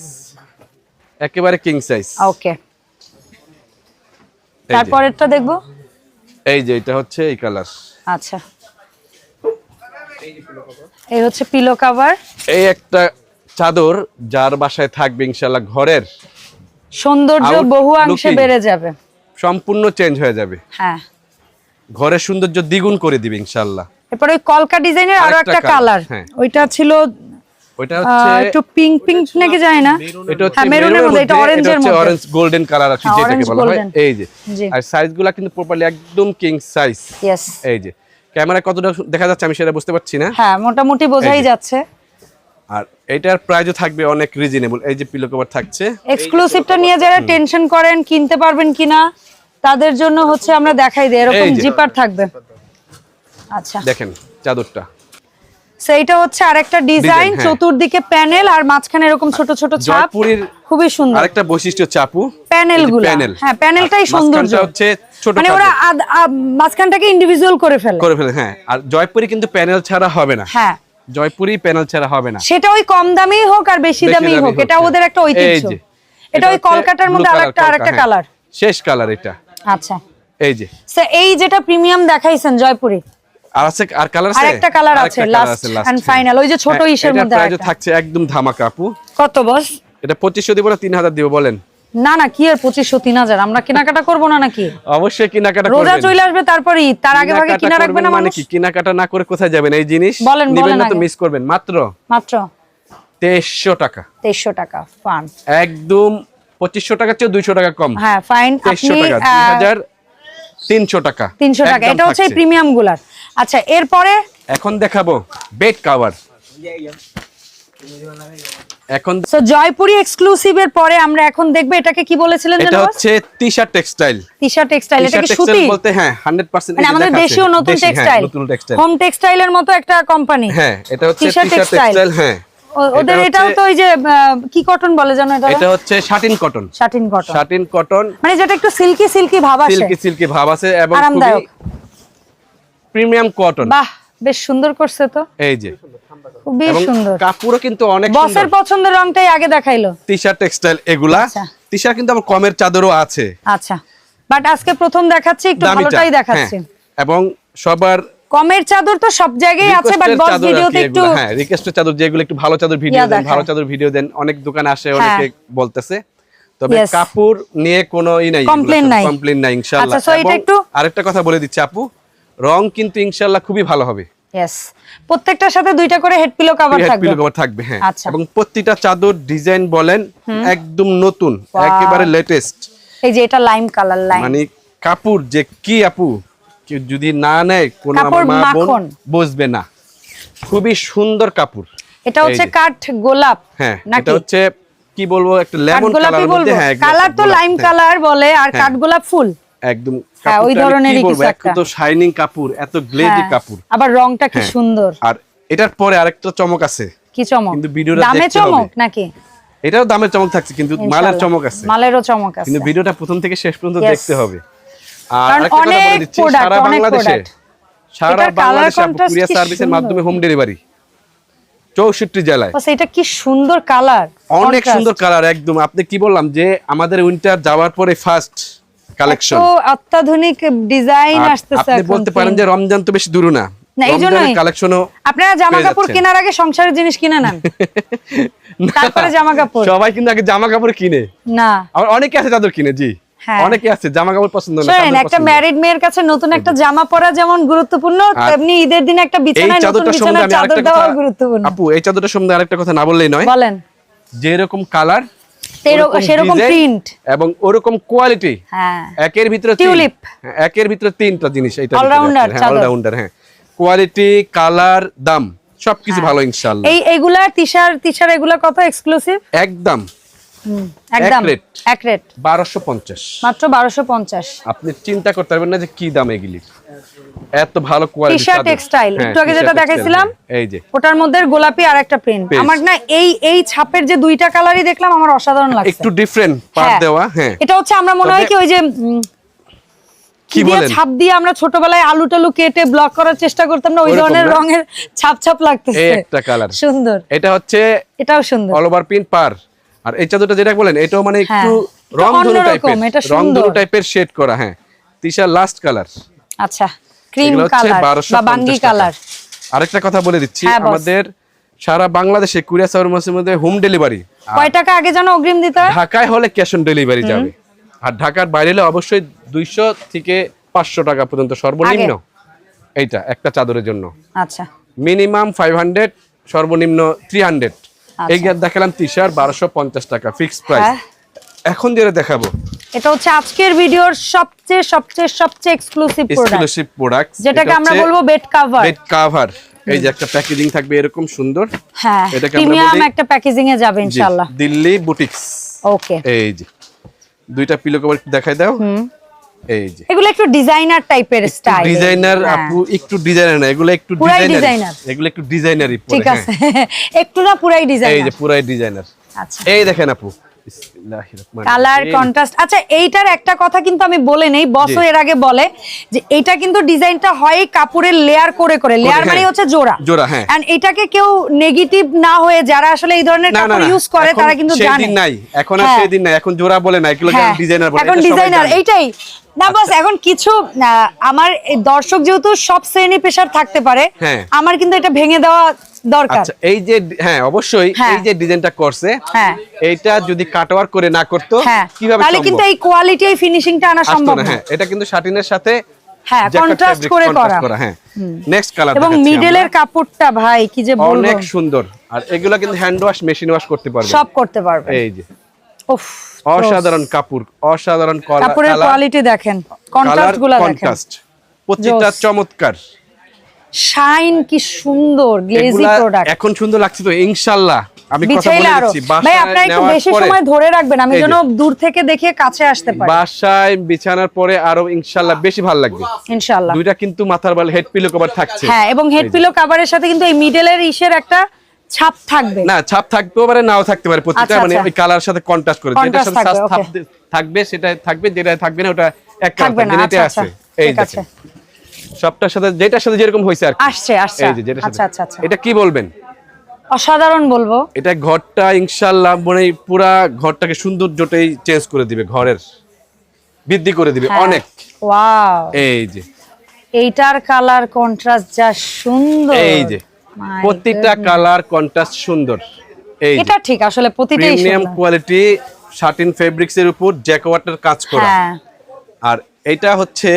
S2: একেবারে কিং সাইজ
S1: ওকে তারপরেরটা দেখব?
S2: এই যে এটা হচ্ছে এই কালার
S1: আচ্ছা। এই হচ্ছে পিলো কভার
S2: এই একটা চাদর যার বাসায় থাকবে ইনশাআল্লাহ ঘরের।
S1: সৌন্দর্য বহু অংশে বেড়ে যাবে।
S2: সম্পূর্ণ চেঞ্জ হয়ে যাবে।
S1: হ্যাঁ।
S2: ঘরের সৌন্দর্য দ্বিগুণ করে দিবে ইনশাআল্লাহ।
S1: এরপর ওই কলকা ডিজাইনের
S2: আরও
S1: একটা কালার
S2: হ্যাঁ।
S1: ওইটা ছিল
S2: ওইটা হচ্ছে
S1: একটু পিঙ্ক পিঙ্ক নাকি যায় না?
S2: এটা হচ্ছে
S1: হ্যাঁ, মেরুনের মধ্যে, এটা অরেঞ্জের মধ্যে।
S2: অরেঞ্জ গোল্ডেন কালার আছে
S1: হ্যাঁ,
S2: যেটাকে বলা হয়। এই যে আর সাইজগুলো কিন্তু প্রপারলি একদম কিং সাইজ
S1: ইয়েস
S2: এই যে ক্যামেরা কতটা দেখা যাচ্ছে আমি সেটা বুঝতে পারছি না।
S1: হ্যাঁ মোটামুটি বোঝাই যাচ্ছে।
S2: আর এটার প্রাইসও থাকবে অনেক রিজনেবল এই যে পিলো কভার থাকছে।
S1: এক্সক্লুসিভটা নিয়ে যারা টেনশন করেন কিনতে পারবেন কিনা তাদের জন্য হচ্ছে আমরা দেখাই দিই এরকম। জিপার থাকবে। আচ্ছা।
S2: দেখেন চাদরটা।
S1: সেইটা হচ্ছে আরেকটা ডিজাইন
S2: হ্যাঁ।
S1: চতুর্দিকে প্যানেল আর মাঝখানে এরকম ছোট ছোট ছাপ খুবই সুন্দর।
S2: আরেকটা বৈশিষ্ট্য চাপু প্যানেলগুলো।
S1: হ্যাঁ প্যানেলটাই সৌন্দর্য।
S2: হচ্ছে ছোট
S1: মানে ওরা মাঝখানটাকে ইন্ডিভিজুয়াল করে ফেলে।
S2: করে ফেলে হ্যাঁ। আর জয়পুরি কিন্তু প্যানেল ছাড়া হবে না।
S1: হ্যাঁ।
S2: জয়পুরি প্যানেল ছাড়া হবে না।
S1: সেটা ওই কম দামেই হোক আর বেশি দামেই হোক। এটা
S2: হ্যাঁ।
S1: ওদের একটা ঐতিহ্য। এটা ওই কলকাতার মধ্যে আরেকটা আরেকটা
S2: হ্যাঁ।
S1: কালার
S2: শেষ কালার এটা।
S1: আচ্ছা।
S2: এই যে।
S1: সো এই যেটা প্রিমিয়াম দেখাইছেন জয়পুরি
S2: আর আছে আর কালার আছে?
S1: আরেকটা কালার আছে লাস্ট এন্ড। ফাইনাল ওই যে ছোট
S2: হ্যাঁ,
S1: ইসের
S2: এটার
S1: মধ্যে আরেকটা।
S2: থাকছে একদম ধামাকা আপু।
S1: কত বস?
S2: এটা পঁচিশশো দিব না তিন হাজার দিব বলেন।
S1: না না কি আর পঁচিশশো তিন হাজার? আমরা কেনাকাটা করব না নাকি?
S2: অবশ্যই কেনাকাটা
S1: রোজা চলে আসবে তারপরে তার আগে ভাগে কিনা রাখবে না
S2: মানে কি কেনাকাটা না করে কোথায় যাবেন? এই জিনিস
S1: বলেন, বলেন
S2: না তো মিস করবেন। মাত্র
S1: মাত্র?
S2: তেইশশো টাকা।
S1: তেইশশো টাকা ফান
S2: একদম পঁচিশশো টাকা চেয়ে দুইশো টাকা কম।
S1: হ্যাঁ ফাইন
S2: তেইশশো টাকা দুই হাজার তিনশো টাকা।
S1: তিনশো টাকা এটা হচ্ছে প্রিমিয়ামগুলার আচ্ছা এরপরে?
S2: এখন দেখাবো বেড কাভার এখন
S1: সো জয়পুরি এক্সক্লুসিভ এর পরে আমরা এখন দেখব এটাকে কি বলেছিলেন
S2: এটা হচ্ছে টেক্সটাইল
S1: টিশা টেক্সটাইল এটা কি সুতি?
S2: বলতে হ্যাঁ 100%
S1: মানে আমাদের দেশীয় নতুন টেক্সটাইল
S2: নতুন টেক্সটাইল
S1: হোম টেক্সটাইলের মতো একটা কোম্পানি
S2: হ্যাঁ এটা হচ্ছে। টেক্সটাইল হ্যাঁ।
S1: ওদের এটাও তো ওই যে কি কটন বলে জানো এটা?
S2: এটা হচ্ছে satin cotton
S1: satin cotton
S2: satin cotton
S1: মানে যেটা একটু সিল্কি সিল্কি ভাব আসে।
S2: সিল্কি সিল্কি ভাব আছে এবং খুবই। প্রিমিয়াম কটন
S1: বাহ বেশ সুন্দর করছে তো।
S2: এই যে।
S1: খুবই সুন্দর।
S2: কাপড়ও কিন্তু অনেক
S1: বসের পছন্দের রংটাই আগে দেখাইলো।
S2: টি শার্ট টেক্সটাইল এগুলা।
S1: আচ্ছা।
S2: টি শার্ট কিন্তু আবার কমের চাদরও আছে।
S1: আচ্ছা। বাট আজকে প্রথম দেখাচ্ছি একটু ভালোটাই দেখাচ্ছি।
S2: হ্যাঁ। এবং সবার
S1: কমের চাদর তো সব জায়গায় আছে বাট বস ভিডিওতে একটু
S2: হ্যাঁ রিকোয়েস্টের চাদর যেগুলো একটু ভালো চাদর ভিডিও দেন ভালো চাদর ভিডিও দেন অনেক দোকানে আসে অনেকে বলতেছে। তবে. কাপড় নিয়ে কোনো ই নাই
S1: Complain নাই।
S2: কমপ্লেন নাই ইনশাআল্লাহ।
S1: আচ্ছা, so এটা একটু-
S2: আরেকটা কথা বলে দিচ্ছি আপু রং কিন্তু ইনশাআল্লাহ খুবই ভালো হবে।
S1: ইয়েস প্রত্যেকটার সাথে দুইটা করে হেড পিলো কভার থাকবে।
S2: হেড পিলো কভার থাকবে হ্যাঁ।
S1: আচ্ছা।
S2: এবং প্রতিটা চাদর ডিজাইন বলেন একদম নতুন একেবারে লেটেস্ট
S1: এই যে এটা লাইম কালার লাইম
S2: মানে কাপড় যে কি আপু কেউ যদি না নেয় কোন আমার মা বোন না। খুবই সুন্দর কাপড়।
S1: এটা হচ্ছে কাঠ গোলাপ
S2: হ্যাঁ এটা হচ্ছে কি বলব একটা লেমন কালার মধ্যে
S1: বলব।
S2: হ্যাঁ
S1: কালার তো লাইম
S2: হ্যাঁ,
S1: কালার বলে আর
S2: হ্যাঁ।
S1: কাঠ গোলাপ ফুল।
S2: একদম
S1: হ্যাঁ, ওই ধরনেরই কিছু একটা।
S2: তো শাইনিং কাপড় এত গ্লেজি
S1: হ্যাঁ,
S2: কাপড়।
S1: আবার রংটা কি
S2: হ্যাঁ।
S1: সুন্দর।
S2: আর এটার পরে আরেকটা চমক আছে।
S1: কি চমক?
S2: কিন্তু ভিডিওটা
S1: দামে
S2: দেখতে হবে।
S1: চমক নাকি?
S2: এটাও দামের চমক থাকছে কিন্তু মালের চমক আছে।
S1: মালেরও চমক আছে।
S2: কিন্তু ভিডিওটা প্রথম থেকে শেষ পর্যন্ত দেখতে হবে। আর
S1: কারণ
S2: আরেকটা কথা বলে
S1: অনেক
S2: দিচ্ছি সারা বাংলাদেশে সারা বাংলাদেশে কুরিয়ার সার্ভিসের মাধ্যমে হোম ডেলিভারি চৌষট্টি জেলায়।
S1: এটা কি সুন্দর কালার
S2: অনেক সুন্দর কালার একদম। আপনি কি বললাম যে আমাদের উইন্টার যাওয়ার পরে ফার্স্ট কালেকশন
S1: অত্যাধুনিক ডিজাইন আসতেছে
S2: আপনি বলতে পারেন যে রমজান তো বেশি দূর না। কালেকশনও
S1: আপনারা জামা কাপড় কেনার আগে সংসারের জিনিস কিনে নেন। তারপরে জামা কাপড়।
S2: সবাই কিন্তু আগে জামা কাপড় কিনে।
S1: না।
S2: অনেকে আছে চাদর কিনে জি। অনেকে আছে জামা কাপড় পছন্দ না
S1: একটা ম্যারিড মেয়ের কাছে নতুন একটা জামা পরা যেমন গুরুত্বপূর্ণ তেমনি ঈদের দিনে একটা বিছানায় নতুন
S2: আমি
S1: চাদর দেওয়া গুরুত্বপূর্ণ।
S2: আপু এই চাদরটা সম্বন্ধে আরেকটা কথা না বললেই নয়।
S1: বলেন।
S2: যে এরকম কালার
S1: সেরকম- সেরকম প্রিন্ট
S2: এবং ওরকম কোয়ালিটি
S1: হ্যাঁ।
S2: একের ভিতরে
S1: টিউলিপ।
S2: হ্যাঁ, একের ভিতরে তিনটা জিনিস এটা
S1: All-rounder
S2: অলরাউন্ডার হ্যাঁ কোয়ালিটি কালার দাম সবকিছু ভালো ইনশাআল্লাহ।
S1: এই এইগুলা টিশার টিশার এগুলা কত? এক্সক্লুসিভ
S2: একদম।
S1: একদম। এক রেট
S2: বারোশো পঞ্চাশ।
S1: মাত্র বারোশো পঞ্চাশ।
S2: আপনি চিন্তা করতে পারবেন না যে কি দাম এগুলি। এত ভালো কোয়ালিটি
S1: T-shirt textile, একটু আগে যেটা দেখাইছিলাম।
S2: এই যে।
S1: ওটার মধ্যে গোলাপি আর একটা প্রিন্ট আমার না এই এই ছাপের যে দুইটা কালারই দেখলাম আমার অসাধারণ লাগছে।
S2: একটু ডিফারেন্ট পার
S1: হ্যাঁ।
S2: দেওয়া হ্যাঁ।
S1: এটা হচ্ছে আমরা মনে হয় কি ওই যে
S2: কি বলেন?
S1: ছাপ দিয়ে আমরা ছোটবেলায় আলু টালু কেটে ব্লক করার চেষ্টা করতাম না ওই ধরনের রঙের ছাপ ছাপ লাগতেছে।
S2: এই একটা কালার
S1: সুন্দর।
S2: এটা হচ্ছে
S1: এটাও সুন্দর।
S2: অল ওভার প্রিন্ট পার। আর এই চাদরটা যেটা বলেন এটাও মানে একটু
S1: হ্যাঁ, এটা
S2: রংধনু টাইপের
S1: সুন্দর।
S2: রংধনু টাইপের শেড করা হ্যাঁ। তিশা লাস্ট কালার
S1: আচ্ছা ক্রিম কালার বা বাঙ্গি কালার
S2: আরেকটা কথা বলে দিচ্ছি
S1: হ্যাঁ,
S2: আমাদের সারা বাংলাদেশে কুরিয়ার সার্ভিসের মধ্যে হোম ডেলিভারি
S1: কয় টাকা আগে যেন অগ্রিম দিতে হয়?
S2: ঢাকায় হলে ক্যাশ অন ডেলিভারি যাবে। আর ঢাকার বাইরে হলে অবশ্যই দুইশো থেকে পাঁচশো টাকা পর্যন্ত সর্বনিম্ন। এইটা একটা চাদরের জন্য।
S1: আচ্ছা।
S2: মিনিমাম ফাইভ হান্ড্রেড সর্বনিম্ন থ্রি হান্ড্রেড এই গিয়ে দেখালাম টি শার্ট বারোশো পঞ্চাশ টাকা ফিক্সড প্রাইস
S1: হ্যাঁ।
S2: এখন যেটা দেখাবো।
S1: এটা হচ্ছে আজকের ভিডিওর সবচেয়ে সবচেয়ে সবচেয়ে এক্সক্লুসিভ প্রোডাক্ট
S2: এক্সক্লুসিভ প্রোডাক্ট
S1: যেটাকে আমরা বলব বেড কাভার
S2: বেড কাভার এই যে একটা প্যাকেজিং থাকবে এরকম সুন্দর।
S1: হ্যাঁ
S2: এটাকে আমরা
S1: প্রিমিয়াম একটা প্যাকেজিং এ যাবে ইনশাআল্লাহ।
S2: দিল্লি বুটিক্স
S1: ওকে
S2: এই যে। দুইটা পিলো কভার দেখাই দাও। এই যে।
S1: এগুলো একটু ডিজাইনার টাইপের স্টাইল
S2: ডিজাইনার আপু একটু ডিজাইনার না এগুলো একটু ডিজাইনার এগুলো একটু ডিজাইনারই
S1: ঠিক আছে। একটু না পুরাই
S2: এই যে
S1: ডিজাইনার
S2: পুরাই ডিজাইনার
S1: আচ্ছা।
S2: এই দেখেন আপু
S1: কালার কন্ট্রাস্ট। আচ্ছা এইটার একটা কথা কিন্তু আমি বলে নেই বসও এর আগে বলে যে এটা কিন্তু ডিজাইনটা হয় কাপড়ের লেয়ার করে করে। লেয়ার মানে
S2: হ্যাঁ।
S1: হচ্ছে জোড়া।
S2: জোড়া, হ্যাঁ।
S1: এন্ড এটাকে কেউ নেগেটিভ না হয়ে যারা আসলে এই ধরনের কাপড় ইউজ করে তারা কিন্তু জানে।
S2: নাই। এখন আর
S1: হ্যাঁ।
S2: সেই দিন নাই। এখন জোড়া বলে না এগুলো
S1: হ্যাঁ,
S2: ডিজাইনার বলে
S1: এখন ডিজাইনার এইটাই। না বস এখন কিছু আমার দর্শক যেহেতু সব শ্রেণি পেশার থাকতে পারে
S2: হ্যাঁ।
S1: আমার কিন্তু এটা ভেঙে দেওয়া দরকার।
S2: আচ্ছা এই যে হ্যাঁ অবশ্যই
S1: হ্যাঁ।
S2: এই যে ডিজাইনটা করছে
S1: হ্যাঁ।
S2: এইটা যদি কাটওয়ার করে না করতো
S1: হ্যাঁ।
S2: কীভাবে
S1: তাহলে কিন্তু এই কোয়ালিটি এই ফিনিশিংটা আনা সম্ভব
S2: না। হ্যাঁ এটা কিন্তু শাটিনের সাথে
S1: হ্যাঁ,
S2: জ্যাকেট
S1: করে করা।
S2: হ্যাঁ। নেক্সট কালার
S1: এবং মিডলের কাপড়টা ভাই কি যে বলব।
S2: অনেক সুন্দর। আর এগুলো কিন্তু হ্যান্ড ওয়াশ মেশিন ওয়াশ করতে পারবে
S1: সব করতে পারবে
S2: এই যে।
S1: উফ
S2: অসাধারণ কাপড় অসাধারণ
S1: কাপড়ের কোয়ালিটি দেখেন কন্ট্রাস্টগুলা দেখেন।
S2: কন্ট্রাস্ট প্রত্যেকটা চমৎকার।
S1: শাইন কি সুন্দর গ্লেজি প্রোডাক্ট
S2: এখন সুন্দর লাগছে তো ইনশাআল্লাহ। আমি কথা বলে দিচ্ছি
S1: ভাই আপনারা একটু বেশি সময় ধরে রাখবেন আমি যেন দূর থেকে দেখে কাছে আসতে পারি।
S2: বাসায় বিছানার পরে আরও ইনশাআল্লাহ বেশি ভালো লাগবে।
S1: ইনশাআল্লাহ।
S2: দুইটা কিন্তু মাথার বাল হেড পিলো কভার থাকছে।
S1: হ্যাঁ এবং হেড পিলো কভারের সাথে কিন্তু এই মিডলের ইসের একটা ছাপ থাকবে।
S2: না ছাপ থাকতেও পারে নাও থাকতে পারে প্রত্যেকটা
S1: আচ্ছা,
S2: মানে
S1: আচ্ছা।
S2: ওই কালার সাথে কন্ট্রাস্ট করে।
S1: Contrast
S2: সাথে
S1: থাকবে,
S2: ছাপ থাকবে সেটা থাকবে যেটা থাকবে না ওটা এক
S1: থাকবে না
S2: কালার
S1: আচ্ছা আচ্ছা
S2: আছে এই দেখেন। সবটার সাথে যেটার সাথে যেরকম হয়েছে আর
S1: আসছে আসছে।
S2: এই যে যেটার
S1: আচ্ছা আচ্ছা আচ্ছা।
S2: এটা কি বলবেন?
S1: অসাধারণ বলব।
S2: এটা ঘরটা ইনশাআল্লাহ মানে পুরা ঘরটাকে সৌন্দর্যটাই চেঞ্জ করে দিবে ঘরের। বৃদ্ধি করে দিবে
S1: হ্যাঁ।
S2: অনেক।
S1: ওয়াও।
S2: এই যে।
S1: এইটার কালার কন্ট্রাস্ট যা সুন্দর।
S2: এই যে। প্রত্যেকটা কালার কন্ট্রাস্ট সুন্দর। এই
S1: এটা ঠিক আসলে প্রতিটাই
S2: প্রিমিয়াম কোয়ালিটি শার্টিন ফেব্রিক্স এর উপর জ্যাকওয়াটার কাজ করা।
S1: হ্যাঁ।
S2: আর এটা হচ্ছে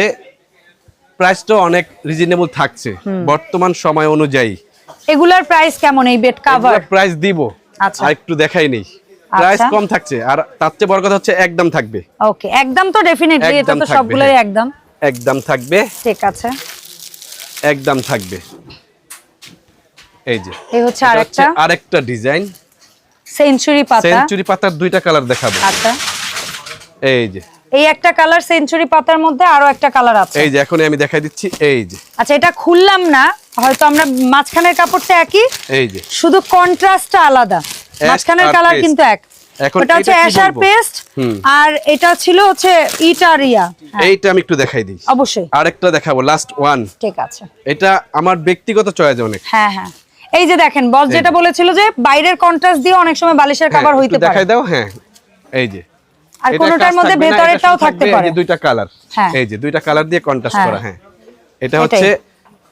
S2: প্রাইসটা অনেক রিজনেবল থাকছে। বর্তমান সময় অনুযায়ী।
S1: এগুলার প্রাইস কেমন এই বেড কভার
S2: প্রাইস দিব।
S1: আচ্ছা।
S2: একটু দেখাই নেই। প্রাইস
S1: আচ্ছা।
S2: কম থাকছে আর তার চেয়ে বড় কথা হচ্ছে একদম থাকবে।
S1: ওকে একদম তো ডেফিনেটলি এটা তো সবগুলোই
S2: হ্যাঁ।
S1: একদম।
S2: একদম থাকবে।
S1: ঠিক আছে।
S2: একদম থাকবে। এই যে।
S1: এই হচ্ছে আরেকটা।
S2: আরেকটা ডিজাইন
S1: সেঞ্চুরি পাতা।
S2: সেঞ্চুরি পাতার দুইটা কালার দেখাবো।
S1: আচ্ছা।
S2: এই যে।
S1: এই একটা কালার সেঞ্চুরি পাতার মধ্যে আরও একটা কালার আছে।
S2: এই যে এখন আমি দেখাই দিচ্ছি এই যে।
S1: আচ্ছা এটা খুললাম না হয়তো আমরা মাঝখানের কাপড়টা একই
S2: এই যে।
S1: শুধু কন্ট্রাস্টটা আলাদা। মাঝখানের কালার কিন্তু এক।
S2: এখন
S1: ওটা হচ্ছে
S2: এটা
S1: অ্যাশার পেস্ট আর এটা ছিল হচ্ছে ইটারিয়া হ্যাঁ,
S2: এইটা আমি একটু দেখাই দিই।
S1: অবশ্যই।
S2: আরেকটা দেখাবো লাস্ট ওয়ান
S1: ঠিক আছে।
S2: এটা আমার ব্যক্তিগত চয়েস অনেক।
S1: হ্যাঁ হ্যাঁ। এই যে দেখেন বস যেটা বলেছিল যে বাইরের কন্ট্রাস্ট দিয়ে অনেক সময় বালিশের
S2: হ্যাঁ,
S1: কাভার
S2: একটু
S1: হইতে পারে।
S2: দেখাই দাও হ্যাঁ। এই যে।
S1: আর
S2: এটা
S1: মধ্যে থাকতে
S2: থাকবে এই দুইটা কালার
S1: হ্যাঁ।
S2: এই যে দুইটা কালার দিয়ে কন্ট্রাস্ট
S1: হ্যাঁ।
S2: করা হ্যাঁ। এটা হচ্ছে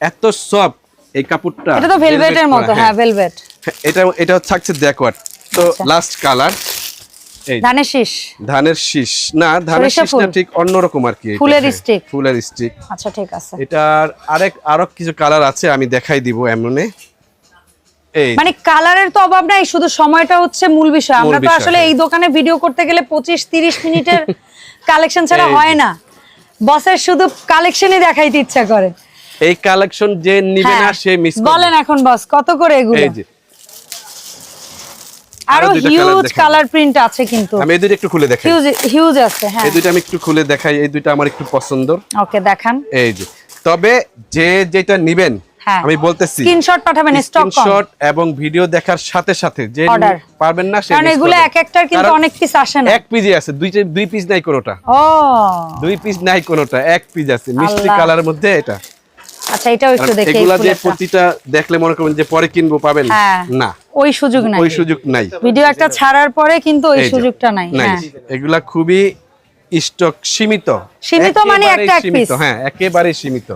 S2: এত সফট এই কাপড়টা
S1: এটা তো ভেলভেটের মতো হ্যাঁ। ভেলভেট
S2: হ্যাঁ, এটা এটা থাকছে তো
S1: আচ্ছা।
S2: লাস্ট কালার
S1: ধানের শীষ।
S2: ধানের শীষ। না ধানের। ঠিক অন্যরকম আর কি
S1: ফুলের
S2: ফুলের স্টিক
S1: আচ্ছা ঠিক আছে।
S2: এটার আরেক আরও কিছু কালার আছে আমি দেখাই দিব এমনে
S1: মানে কালারের তো অভাব নাই শুধু সময়টা হচ্ছে মূল বিষয়। আমরা তো আসলে
S2: হ্যাঁ।
S1: এই দোকানে ভিডিও করতে গেলে পঁচিশ তিরিশ মিনিটের কালেকশন ছাড়া হয় না। বসের শুধু কালেকশনই দেখাইতে ইচ্ছা করে।
S2: এই কালেকশন যে নিবে না
S1: হ্যাঁ,
S2: সে মিস
S1: বলেন এখন বস কত করে এগুলো?
S2: এই যে। আরও
S1: হিউজ কালার প্রিন্ট আছে কিন্তু।
S2: আমি এই দুইটা একটু খুলে দেখাই।
S1: হিউজ হিউজ আছে হ্যাঁ।
S2: এই দুইটা আমি একটু খুলে দেখাই এই দুইটা আমার একটু পছন্দ
S1: ওকে দেখান।
S2: এই যে। তবে যে যেটা নিবেন। আমি বলতেছি
S1: স্ক্রিনশট পাঠাবেন স্টক
S2: স্ক্রিনশট এবং ভিডিও দেখার সাথে সাথে যে পারবেন না
S1: কারণ এগুলো এক একটার কিন্তু অনেক পিস আসে না।
S2: এক পিজে আছে দুই দুই পিস নাই কোনোটা।
S1: ও।
S2: দুই পিস নাই কোনোটা এক পিস আছে মিষ্টি। কালারের মধ্যে এটা।
S1: আচ্ছা এটাও একটু দেখি
S2: এগুলা যে প্রতিটা দেখলে মনে করবেন যে পরে কিনবো পাবেন
S1: হ্যাঁ।
S2: না।
S1: ওই সুযোগ নাই।
S2: ওই সুযোগ নাই।
S1: ভিডিও একটা ছাড়ার পরে কিন্তু ওই সুযোগটা নাই হ্যাঁ।
S2: এগুলা খুবই স্টক সীমিত।
S1: সীমিত মানে একটা এক
S2: সীমিত,
S1: piece।
S2: হ্যাঁ একেবারে সীমিত।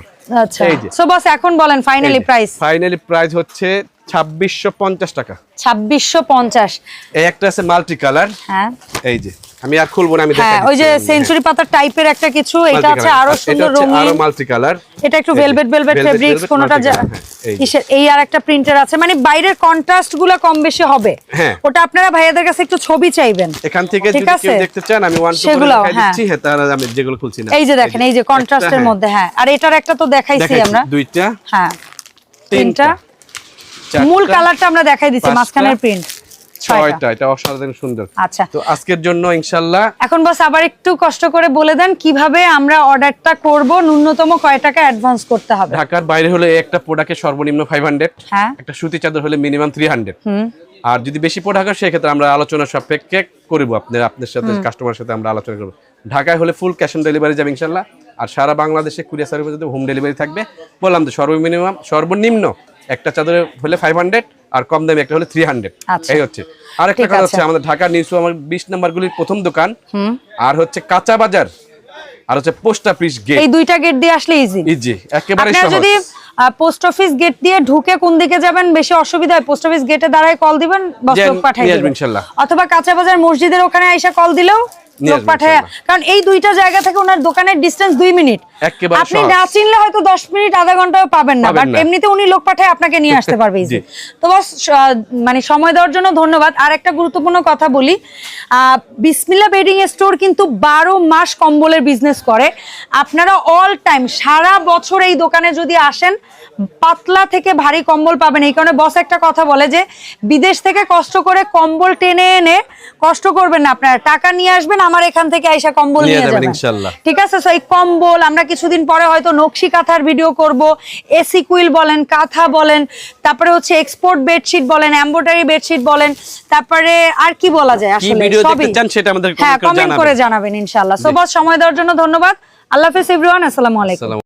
S1: আচ্ছা।
S2: এই যে।
S1: সো বস এখন বলেন ফাইনালি প্রাইস
S2: ফাইনালি প্রাইস হচ্ছে ছাব্বিশশো পঞ্চাশ টাকা।
S1: ছাব্বিশশো পঞ্চাশ।
S2: এই একটা আছে মাল্টি কালার
S1: হ্যাঁ।
S2: এই যে আমি আর খুলবো না আমি
S1: হ্যাঁ ওই যে সেঞ্চুরি পাতার টাইপের একটা কিছু এটা আছে
S2: আরও
S1: সুন্দর
S2: হচ্ছে
S1: আরও
S2: মাল্টি কালার
S1: এটা একটু
S2: এই
S1: ভেলভেট ভেলভেট ফেব্রিক্স যা-
S2: হ্যাঁ, এই
S1: কিসের এই আর একটা প্রিন্টার আছে। মানে বাইরের কন্ট্রাস্টগুলো কম বেশি হবে।
S2: হ্যাঁ।
S1: ওটা আপনারা ভাইয়াদের কাছে একটু ছবি চাইবেন।
S2: এখান থেকে যদি? কেউ দেখতে চান আমি ওয়ান টু করে দেখাই
S1: হ্যাঁ।
S2: দিচ্ছি। হ্যাঁ তাহলে আমি যেগুলো খুলছি না।
S1: এই যে দেখেন এই যে কন্ট্রাস্টের
S2: হ্যাঁ।
S1: মধ্যে হ্যাঁ। আর এটার একটা তো দেখাইছি আমরা।
S2: দুইটা
S1: হ্যাঁ।
S2: তিনটা,
S1: মূল কালারটা আমরা দেখাই দিচ্ছি
S2: পাঁচটা,
S1: মাঝখানের প্রিন্ট
S2: ছয়টা। এটা অসাধারণ সুন্দর।
S1: আচ্ছা।
S2: তো আজকের জন্য ইনশাল্লাহ
S1: এখন বস আবার একটু কষ্ট করে বলে দেন কীভাবে আমরা অর্ডারটা করব ন্যূনতম কয় টাকা অ্যাডভান্স করতে হবে?
S2: ঢাকার বাইরে হলে একটা সর্বনিম্ন ফাইভ হান্ড্রেড
S1: হ্যাঁ।
S2: একটা সুতি চাদর হলে মিনিমাম থ্রি হান্ড্রেড
S1: হুম।
S2: আর যদি বেশি প্রোডাক্ট হয় সেক্ষেত্রে আমরা আলোচনা সাপেক্ষে করব। আপনার আপনার সাথে কাস্টমারের সাথে আমরা আলোচনা করব। ঢাকায় হলে ফুল ক্যাশ অন ডেলিভারি যাবে ইনশাল্লাহ আর সারা বাংলাদেশে কুরিয়ার সার্ভিস হোম ডেলিভারি থাকবে। বললাম তো সর্বমিনিমাম সর্বনিম্ন একটা চাদরে হলে ফাইভ হান্ড্রেড আর কম দামে একটা হলে থ্রি হান্ড্রেড
S1: আচ্ছা।
S2: এই হচ্ছে। আর একটা
S1: আছে।
S2: হচ্ছে আমাদের ঢাকা নিউজ আমার বিশ নাম্বারগুলির প্রথম দোকান। আর হচ্ছে কাঁচা বাজার আর হচ্ছে পোস্ট অফিস গেট
S1: এই দুইটা গেট দিয়ে আসলে ইজি
S2: ইজি একেবারে সহজ।
S1: যদি পোস্ট অফিস গেট দিয়ে ঢুকে কোন দিকে যাবেন বেশি অসুবিধা হয় পোস্ট অফিস গেটে দাঁড়ায় কল দিবেন বস
S2: যে
S1: লোক পাঠাই দিবেন।
S2: ইনশাল্লাহ।
S1: অথবা কাঁচা বাজার মসজিদের ওখানে আইসা কল দিলেও লোক পাঠায় কারণ এই দুইটা জায়গা থেকে ওনার দোকানের ডিস্টেন্স দুই মিনিট। আপনি না চিনলে হয়তো দশ মিনিট আধা ঘন্টাও পাবেন না বাট এমনিতে উনি লোক পাঠায় আপনাকে নিয়ে আসতে পারবে তো বস মানে সময় দেওয়ার জন্য ধন্যবাদ। আর একটা গুরুত্বপূর্ণ কথা বলি বিসমিল্লা বেডিং স্টোর কিন্তু বারো মাস কম্বলের বিজনেস করে। আপনারা অল টাইম সারা বছর এই দোকানে যদি আসেন পাতলা থেকে ভারী কম্বল পাবেন। এই কারণে বস একটা কথা বলে যে বিদেশ থেকে কষ্ট করে কম্বল টেনে এনে কষ্ট করবেন না আপনারা। টাকা নিয়ে আসবেন আমার এখান থেকে আইসা কম্বল
S2: নিয়ে যাবেন ইনশাআল্লাহ
S1: ঠিক আছে সো এই কম্বল আমরা কিছুদিন পরে হয়তো নকশি কাঁথার ভিডিও করব এসি কুইল বলেন কাঁথা বলেন তারপরে হচ্ছে এক্সপোর্ট বেডশিট বলেন এমব্রয়ডারি বেডশিট বলেন তারপরে আর কি বলা যায় আসলে? সবই।
S2: সেটা আমাদের
S1: হ্যাঁ কমেন্ট করে
S2: জানাবেন।
S1: ইনশাআল্লাহ সো বস সময় দেওয়ার জন্য ধন্যবাদ। আল্লাহ হাফেজ এভরিওয়ান আসসালামু আলাইকুম।